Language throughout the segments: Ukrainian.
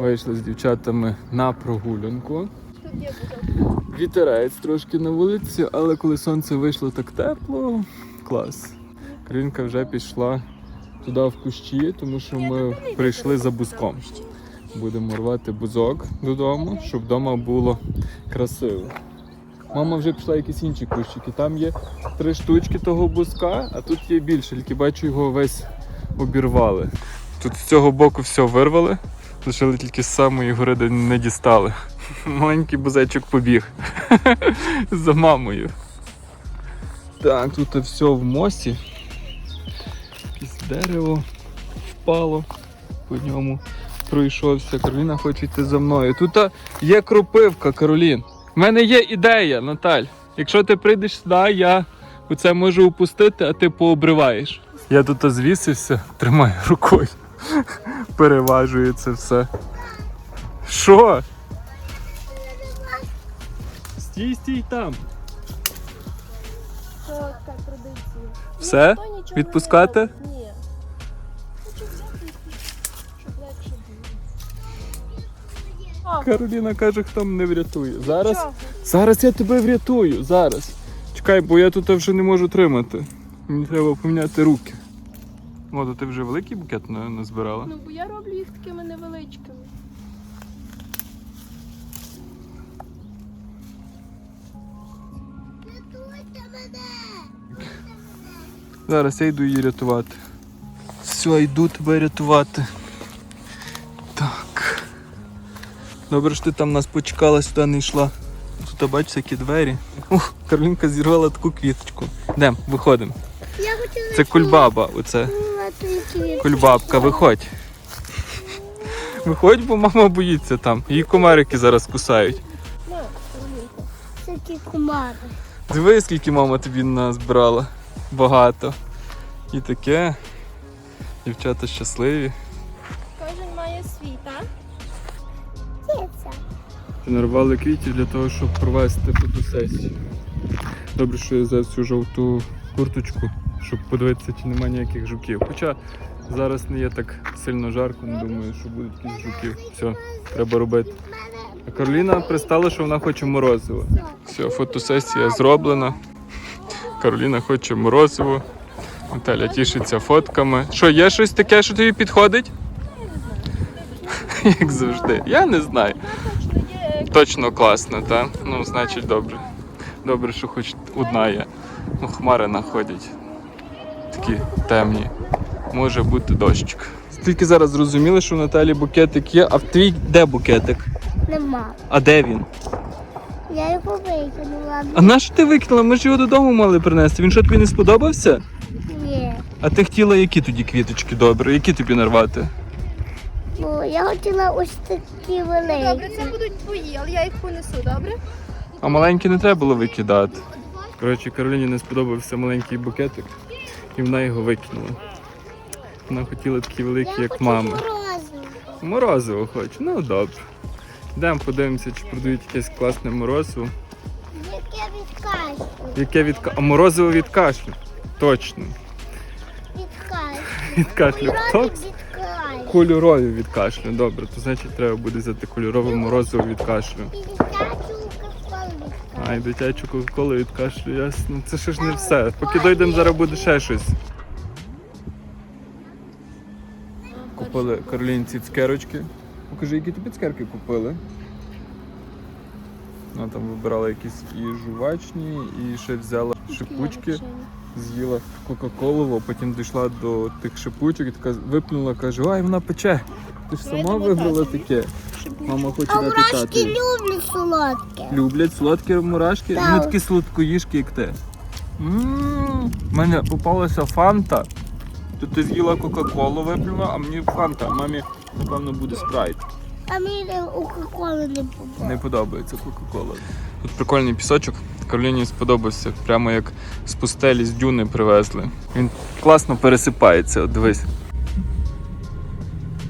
Вийшли з дівчатами на прогулянку. Вітерець трошки на вулиці, але коли сонце вийшло так тепло, клас. Карінка вже пішла туди в кущі, тому що ми прийшли за бузком. Будемо рвати бузок додому, щоб вдома було красиво. Мама вже пішла якісь інші кущики. Там є три штучки того бузка, а тут є більше, тільки бачу, його весь обірвали. Тут з цього боку все вирвали, лишили тільки з самої гори, де не дістали. Маленький бузечок побіг за мамою. Так, тут все в мосі. Якесь дерево впало, по ньому пройшовся. Кароліна хоче йти за мною. Тут є кропивка, Каролін. В мене є ідея, Наталь. Якщо ти прийдеш сюди, я оце можу упустити, а ти пообриваєш. Я тут звісився, тримаю рукою. Переважую це все. Що? Стій, стій там. Це така традиція. Все? Ніхто нічого не Відпускати? робить. Ні. Хочу взяти, щоб легше було. О, Кароліна каже, хто мене врятує. Зараз, зараз я тебе врятую. Зараз. Чекай, бо я тут вже не можу тримати. Мені треба поміняти руки. О, то ти вже великий букет на- назбирала? Ну, бо я роблю їх такими невеличкими. Зараз я йду її рятувати. Все, йду тебе рятувати. Так. Добре, що ти там нас почекала, сюди не йшла. Тут бачиш, які двері. Ух, Каролінка зірвала таку квіточку. Йдем, виходимо. Я Це кульбаба, оце. Кульбабка, виходь. Виходь, бо мама боїться там. Її комарики зараз кусають. На, Каролінко. Це кумари. Диви, скільки мама тобі назбирала. Багато. І таке. Дівчата щасливі. Кожен має свій, так? Нарвали квітів для того, щоб провести фотосесію. Добре, що я взяв цю жовту курточку, щоб подивитися, чи немає ніяких жуків. Хоча зараз не є так сильно жарко, не думаю, що будуть якісь жуки. Все, треба робити. А Кароліна пристала, що вона хоче морозиво. Все, фотосесія зроблена. Кароліна хоче морозиво. Наталя тішиться фотками. Що, є щось таке, що тобі підходить? Як завжди. Я не знаю. Точно класно, так? Ну, значить, добре. Добре, що хоч одна є. Ну, хмари находять. Такі темні. Може бути дощик. Тільки зараз зрозуміли, що в Наталі букетик є, а в твій де букетик? Нема. А де він? Я його викинула. А на що ти викинула? Ми ж його додому мали принести. Він що тобі не сподобався? Ні. А ти хотіла які тоді квіточки добре? Які тобі нарвати? Бо я хотіла ось такі великі. Добре, це будуть твої, але я їх понесу, добре? А маленькі не треба було викидати. Коротше, Кароліні не сподобався маленький букетик, і вона його викинула. Вона хотіла такі великі, Я як хочу мама. морозиво. Морозиво хоче, ну добре. Йдемо подивимося, чи продають якесь класне морозиво. Яке від кашлю. Яке від А морозиво від кашлю. Точно. Від кашлю. Від кашлю. Кашлю. Кольорові від кашлю. Добре, то значить треба буде взяти кольорове морозиво від кашлю. І дитячу кока-колу від кашлю. Кашлю, ясно. Це ще ж не все. Поки дойдемо, зараз буде ще щось. Купили Каролінці цкерочки. Покажи, які тобі цкерки купили. Вона там вибирала якісь і жувачні, і ще взяла шипучки, з'їла Кока-Колу, а потім дійшла до тих шипучок і така виплюнула, каже, ай, вона пече. Ти ж Ну, сама кажу. таке. Мама хоче А дати мурашки тату. люблять солодке. Люблять солодкі мурашки, Так. вони такі солодкоїжки, як ти. У мене попалася фанта. То ти з'їла Кока-Колу виплюнула, а мені фанта. А Мамі, напевно, буде спрайт. А мені кока-колу не попало. Не подобається Кока-Кола. Тут прикольний пісочок. Кароліні сподобався. Прямо як з пустелі з дюни привезли. Він класно пересипається, от дивись.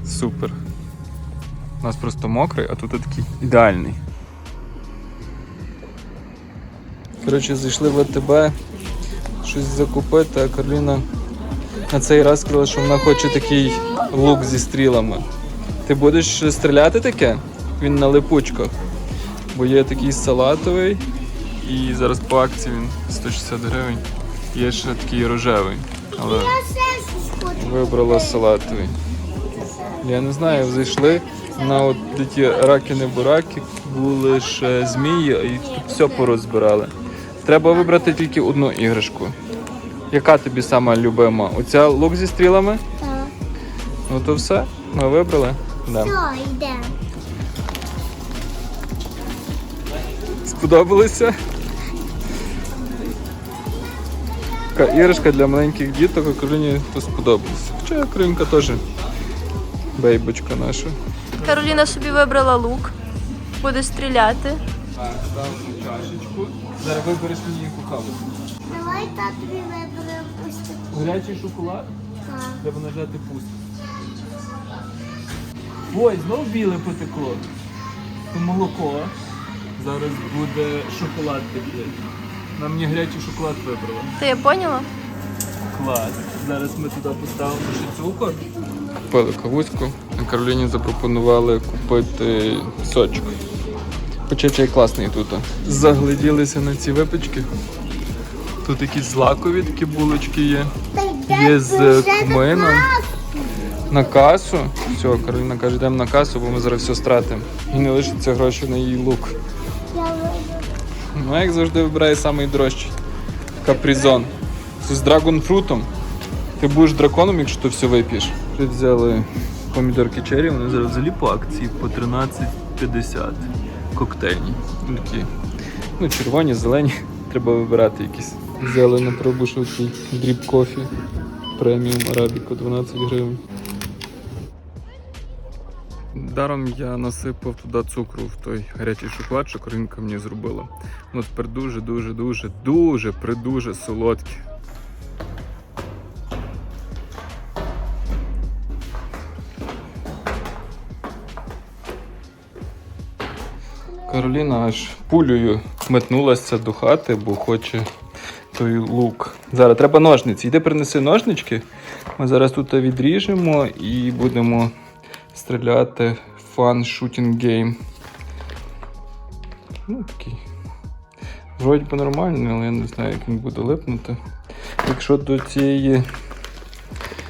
Супер. У нас просто мокрий, а тут такий ідеальний. Коротше, зайшли в АТБ щось закупити, а Кароліна на цей раз сказала, що вона хоче такий лук зі стрілами. Ти будеш стріляти таке? Він на липучках. Бо є такий салатовий, і зараз по акції він 160 гривень. Є ще такий рожевий. Але вибрала салатовий. Я не знаю, зайшли на от ті раки-не-бураки, були ще змії, і тут все порозбирали. Треба вибрати тільки одну іграшку. Яка тобі сама любима? Оця лук зі стрілами? Так. Ну то все, ми вибрали. Да. Все, йдемо. Сподобалося? Така іграшка для маленьких діток, Кароліні то сподобалося. Хоча Каролінка теж бейбочка наша. Кароліна собі вибрала лук. Буде стріляти. Так, ставимо чашечку. Зараз вибереш мені каву. Давай татові виберемо ось таку. Гарячий шоколад. Так. Треба нажати пуск. Ой, знов біле потекло. Це молоко. Зараз буде шоколад такий. Нам мені гарячий шоколад вибрала. Ти я поняла? Клас. Зараз ми туди поставимо ще цукор. Купили кавуську. А Кароліні запропонували купити сочок. Хоча класний тут. Загляділися на ці випічки. Тут якісь злакові такі булочки є. Є з нас. На касу. Все, Кароліна каже, йдемо на касу, бо ми зараз все стратимо. І не лишиться гроші на її лук. Ну, як завжди вибирає найдорожчий. Капризон. Це з драгонфрутом. Ти будеш драконом, якщо ти все вип'єш. Тут взяли помідорки черрі, вони зараз взагалі по акції по 13,50 коктейльні. Ну, Такі, ну, червоні, зелені. Треба вибирати якісь. Взяли на пробу такий дріб кофі. Преміум Арабіка 12 гривень. Даром я насипав туди цукру в той гарячий шоколад, що Коринка мені зробила. Ну тепер дуже, дуже, дуже, дуже, придуже солодке. Кароліна аж пулею метнулася до хати, бо хоче той лук. Зараз треба ножниці. Йди принеси ножнички. Ми зараз тут відріжемо і будемо стріляти фан шутінг гейм. Ну, такий. Вроді би нормальний, але я не знаю, як він буде липнути. Якщо до цієї,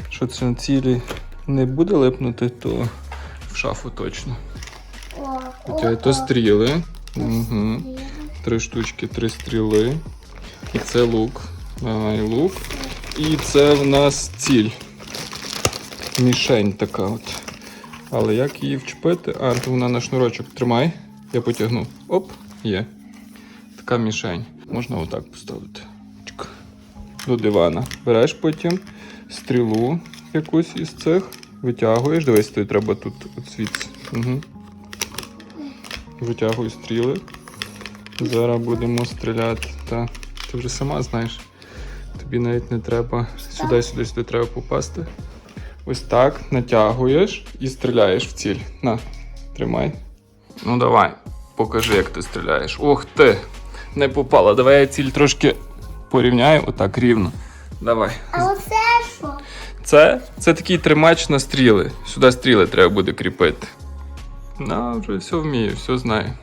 що це на цілі не буде липнути, то в шафу точно. О, Хоча о, то стріли. Угу. Три штучки, три стріли. І це лук. Давай лук. І це в нас ціль. Мішень така от. Але як її вчепити? А, то вона на шнурочок тримай. Я потягну. Оп, є. Така мішень. Можна отак поставити. Чик. До дивана. Береш потім стрілу якусь із цих, витягуєш. Дивись, тобі треба тут звідси. Угу. Витягуй стріли. Зараз будемо стріляти. Та ти вже сама знаєш. Тобі навіть не треба сюди, сюди, сюди треба попасти. Ось так натягуєш і стріляєш в ціль. На, тримай. Ну давай, покажи, як ти стріляєш. Ух ти! Не попала. Давай я ціль трошки порівняю, отак рівно. Давай. А оце що? Це, це такий тримач на стріли. Сюди стріли треба буде кріпити. На, вже все вмію, все знаю.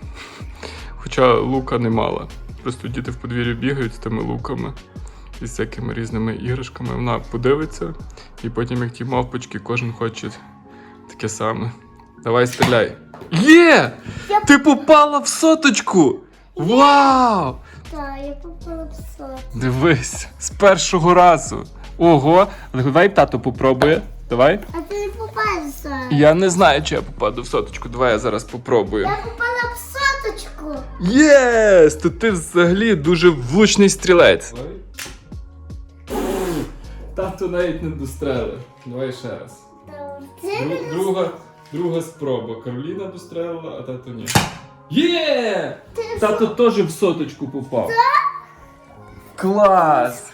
Хоча лука не мала. Просто діти в подвір'ї бігають з тими луками і з всякими різними іграшками. Вона подивиться, і потім, як ті мавпочки, кожен хоче таке саме. Давай стріляй. Є! Ти попала в соточку! Вау! Так, я попала в сон. Дивись, з першого разу. Ого, давай тато попробує. Давай. А ти не попала в. Я не знаю, чи я попаду в соточку. Давай я зараз попробую. Я попала в соточку. Єс! То ти взагалі дуже влучний стрілець. Тато навіть не дострелив. Давай ще раз. Не Друга, друга спроба. Кароліна дострелила, а тато ні. Є! Тато теж в соточку попав. Клас!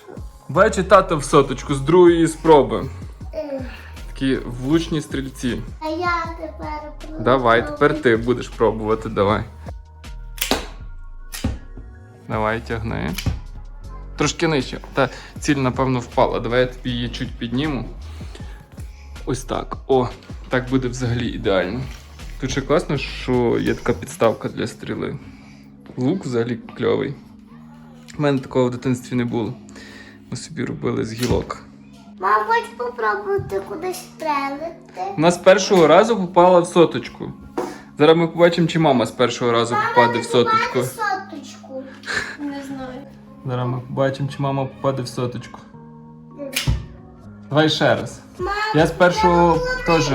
Бачи, тато в соточку з другої спроби. Е, Такі влучні стрільці. А я тепер пробую. Давай, тепер ти будеш пробувати, давай. Давай, тягни. Трошки нижче. Та ціль, напевно, впала. Давай я тобі її чуть підніму. Ось так. О, Так буде взагалі ідеально. Тут ще класно, що є така підставка для стріли. Лук взагалі кльовий. У мене такого в дитинстві не було. Ми собі робили з гілок. Мам, хоч попробувати кудись стрелити. У нас з першого разу попала в соточку. Зараз ми побачимо, чи мама з першого разу попаде в соточку. Соточку. Зараз ми побачимо, чи мама попаде в соточку. Давай ще раз. Мам, Я з першого теж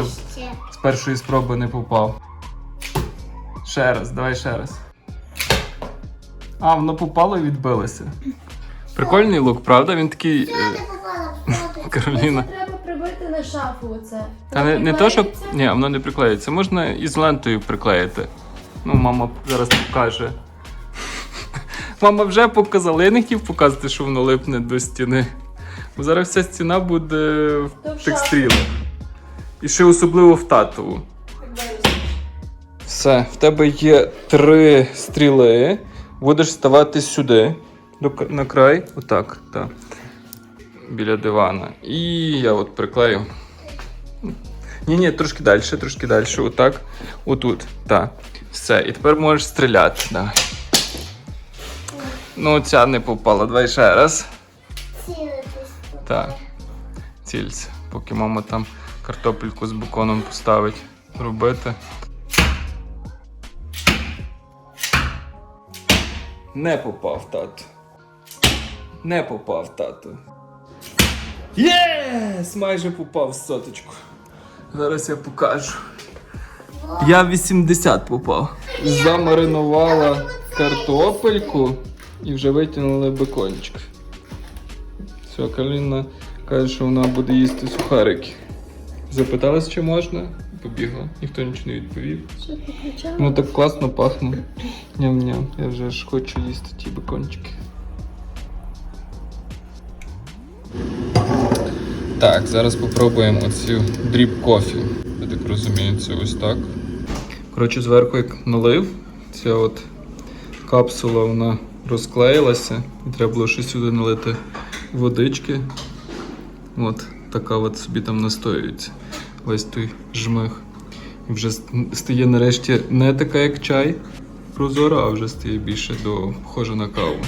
з першої спроби не попав. Ще раз, давай ще раз. А, воно попало і відбилося. Прикольний лук, правда? Він такий. Я е, не попала в. Кароліна. Треба прибити на шафу оце. Та не, не то, щоб. Ні, воно не приклеїться. Можна із лентою приклеїти. Ну, мама зараз покаже. Мама вже показала. Я не хотів показати, що воно липне до стіни. Бо зараз вся стіна буде в То в тих шафі. стрілах. І ще особливо в татову. Все, в тебе є три стріли. Будеш ставати сюди, на край, отак, так. Біля дивана. І я от приклею. Ні, ні, трошки далі, трошки далі, отак. Отут. Так. Все. І тепер можеш стріляти. Давай. Ну, ця не попала. Давай ще раз. Так. Цільця. Поки мама там картопельку з беконом поставить робити. Не попав тату. Не попав тату. Єс! Майже попав в соточку. Зараз я покажу. Я 80 попав. Замаринувала картопельку і вже витягнули бекончик. Все, Каліна каже, що вона буде їсти сухарики. Запиталась, чи можна, побігла. Ніхто нічого не відповів. Ну так класно пахне. Ням-ням. Я вже ж хочу їсти ті бекончики. Так, зараз попробуємо оцю дріб кофі. Я так розумію, це ось так. Коротше, зверху як налив, ця от капсула вона розклеїлася, і треба було щось сюди налити водички. От, така от собі там настоюється. Весь той жмих. І вже стає нарешті не така, як чай прозора, а вже стає більше до похожа на каву.